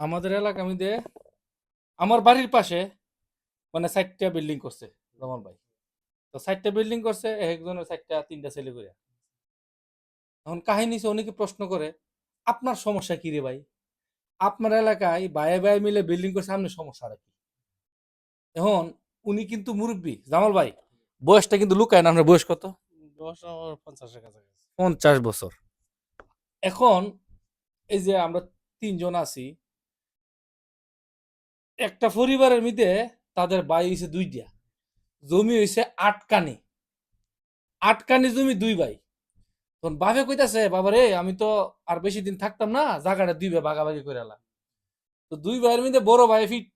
আমাদের এলাকা আমি মধ্যে আমার বাড়ির পাশে মানে চারটা বিল্ডিং করছে রমন ভাই। তো চারটা বিল্ডিং করছে একজনের চারটা তিনটা ছেলে করে এখন কাহিনী হচ্ছে অনেকে প্রশ্ন করে আপনার সমস্যা কি রে ভাই? আপনার এলাকায় বায়ে বায়ে মিলে বিল্ডিং করছে আপনার সমস্যাটা কি? এখন উনি কিন্তু মুরব্বী জামাল ভাই বয়সটা কিন্তু লুকায় না আপনার বয়স কত? পঞ্চাশ বছর। এখন এই যে আমরা তিনজন আছি একটা পরিবারের মধ্যে তাদের বাই হয়েছে দুইটা। জমি হয়েছে আটকানি আটকানি জমি, দুই ভাই তখন বাপে কইতাছে, বাবা রে, আমি তো আর বেশি দিন থাকতাম না, জায়গাটা ভাই ভাগাভাগি করে এলাম। তো দুই ভাইয়ের মধ্যে বড় ভাই ফিট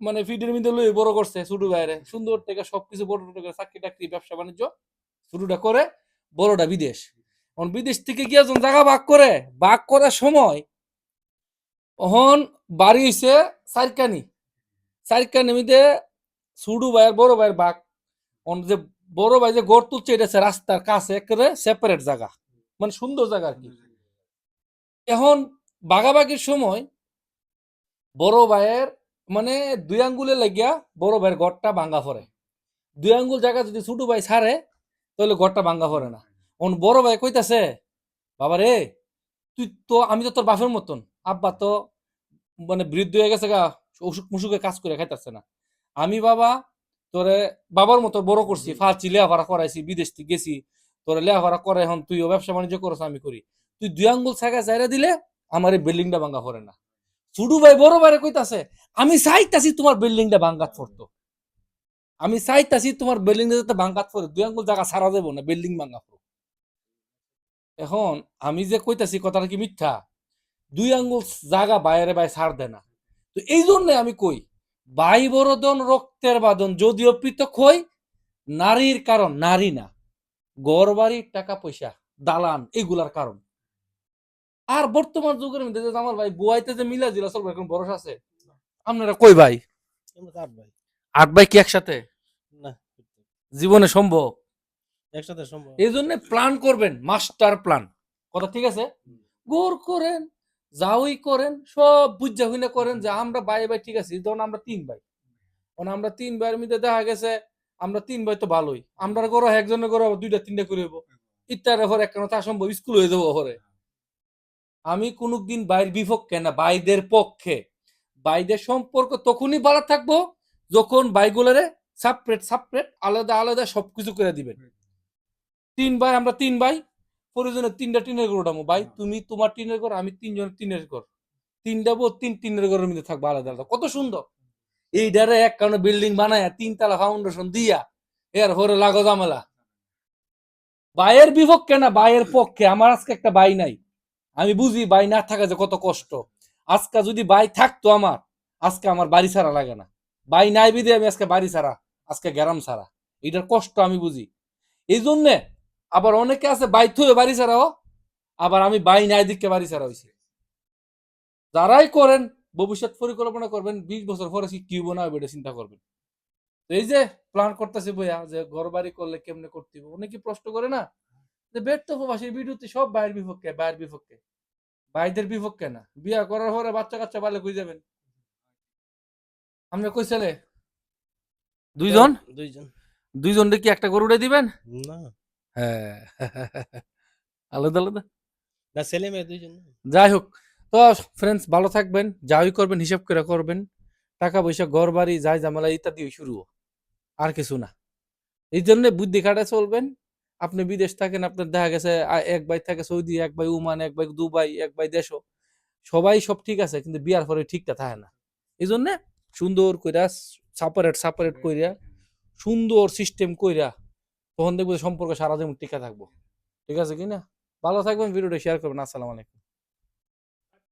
মানে ফিটের মধ্যে লই বড় করছে ছোট ভাইরে। সুন্দর থেকে সবকিছু বড় ছোট করে চাকরি টাকরি ব্যবসা বাণিজ্য ছোটটা করে বড়টা বিদেশ। এখন বিদেশ থেকে গিয়ে যখন জায়গা ভাগ করে, ভাগ করার সময় তখন বাড়ি হইছে চারকানি চারকানি নেমিতে সুডু ভাইয়ের, বড় ভাইয়ের ভাগ অন যে বড় ভাই যে গড় তুলছে, এটা রাস্তার কাছে একেবারে সেপারেট জায়গা। মানে সুন্দর জায়গা আর কি। এখন বাগাবাগির সময় বড় ভাইয়ের মানে দুই আঙ্গুলে লাগিয়া বড় ভাইয়ের গড়টা ভাঙ্গা পড়ে। দুই আঙ্গুল জায়গা যদি ছোট ভাই ছাড়ে, তাহলে গড়টা ভাঙ্গা পড়ে না। অন বড় ভাই কইতাছে, বাবা রে, তুই তো, আমি তো তোর বাপের মতন। আব্বা তো মানে বৃদ্ধ হয়ে গেছে গা। অসুখ মুসুখে কাজ করে খাইতেছে না। আমি বাবা তোরে বাবার মতো বড় করছি ফার্চি লেখাপড়া করাইছি বিদেশ থেকে গেছি তোরে লেখাপড়া করে এখন তুইও ব্যবসা বাণিজ্য করছ আমি করি। তুই দুই আঙ্গুল ছাগা চাইরা দিলে আমার এই বিল্ডিংটা ভাঙ্গা পড়ে না। ছুডু ভাই বড় ভাইরে কইতাছে আমি চাইতাছি তোমার বিল্ডিংটা ভাঙ্গাত পড়তো। আমি চাইতাছি তোমার বিল্ডিংটা যাতে ভাঙ্গাত পড়ে দুই আঙ্গুল জায়গা ছাড়া দেবো না বিল্ডিং ভাঙ্গা পড়ো এখন আমি যে কইতাছি কথাটা কি মিথ্যা? দুই আঙ্গুল জায়গা বাইরে বাই ছাড় দেয় না। তো এই জন্য আমি কই বাই বরদন রক্তের বাদন যদিও পৃথক হই নারীর কারণ নারী না গড় বাড়ির টাকা পয়সা দালান এগুলার কারণ। আর বর্তমান যুগের মধ্যে আমার ভাই বুয়াইতে যে মিলা জিলা চলবে এখন ভরসা আছে? আপনারা কই ভাই? আট ভাই। কি একসাথে? না। জীবনে সম্ভব? একসাথে সম্ভব। এই জন্য প্ল্যান করবেন মাস্টার প্ল্যান কথা ঠিক আছে? গোর করেন যাওই করেন, সব বুঝা হইনা করেন যে আমরা ভাই ভাই ঠিক আছে। ধরুন আমরা তিন ভাই। কারণ আমরা তিন ভাইয়ের মধ্যে দেখা গেছে, আমরা তিন ভাই তো ভালোই। আমরা করো একজনের করো দুইটা তিনটা করে হইব। ইত্যাদি ঘরে একটা তা সম্ভব স্কুল হয়ে যাব ঘরে। আমি কোনদিন বাইর বিপক্ষে না বাইদের পক্ষে। বাইদের সম্পর্ক তখনই ভালো থাকব যখন বাইগুলারে সাপারেট সাপারেট আলাদা আলাদা সবকিছু করে দিবেন। তিন ভাই, আমরা তিন ভাই প্রয়োজনে তিনটা টিনের ঘর উঠাবো ভাই তুমি তোমার টিনের ঘর আমি তিনজন টিনের ঘর। তিনটা বউ তিন টিনের ঘরের মধ্যে থাকব আলাদা আলাদা। কত সুন্দর। এই ডারে এক কারণে বিল্ডিং বানায় তিনতলা ফাউন্ডেশন দিয়া এর হরে লাগো জামেলা বাইয়ের বিপক্ষে না বাইয়ের পক্ষে। আমার আজকে একটা বাই নাই। আমি বুঝি বাই না থাকা যে কত কষ্ট। আজকে যদি বাই থাকতো আমার আজকে আমার বাড়ি ছাড়া লাগে না। বাই নাই বিধে আমি আজকে বাড়ি ছাড়া আজকে গ্যারাম ছাড়া। এটার কষ্ট আমি বুঝি। এই জন্যে আবার অনেকে আছে বাইর হয়ে বাড়ি ছাড়াও আবার আমি বাই নাই দিককে বাড়ি ছাড়া হয়েছি যারাই করেন ভবিষ্যৎ পরিকল্পনা করবেন বিশ বছর পরে কি কি হইব না হইব এটা চিন্তা করবেন। তো এই যে প্ল্যান করতেছে বইয়া যে ঘর বাড়ি করলে কেমনে করতে হবে অনেকে প্রশ্ন করে না যে বেড তো প্রবাসীর বিরুদ্ধে সব বাইরের বিপক্ষে বাইরের বিপক্ষে। বাইদের বিপক্ষে না বিয়া করার পরে বাচ্চা কাচ্চা পালে কই যাবেন? আমরা কই ছেলে? দুইজন? দুইজন। দুইজন কি একটা গরু উড়ে দিবেন? না। হ্যাঁ। আলাদা আলাদা? না ছেলে মেয়ে দুইজন। যাই হোক তো ফ্রেন্ডস ভালো থাকবেন যাই করবেন হিসাব করে করবেন। টাকা পয়সা ঘর বাড়ি যাই জামালা ইত্যাদি শুরু আর কিছু না। এই জন্য বুদ্ধি খাটায় চলবেন। আপনি বিদেশ থাকেন আপনার দেখা গেছে এক ভাই থাকে সৌদি এক ভাই ওমান এক ভাই দুবাই এক ভাই দেশও। সবাই সব ঠিক আছে কিন্তু বিয়ার পরে ঠিকটা থাকে না। এই জন্য সুন্দর কইরা সাপারেট সাপারেট কইরা সুন্দর সিস্টেম কইরা তখন দেখব সম্পর্কে সারা জীবন টিকা থাকব। ঠিক আছে কিনা ভালো থাকবেন, ভিডিওটা শেয়ার করবেন। আসসালামু আলাইকুম।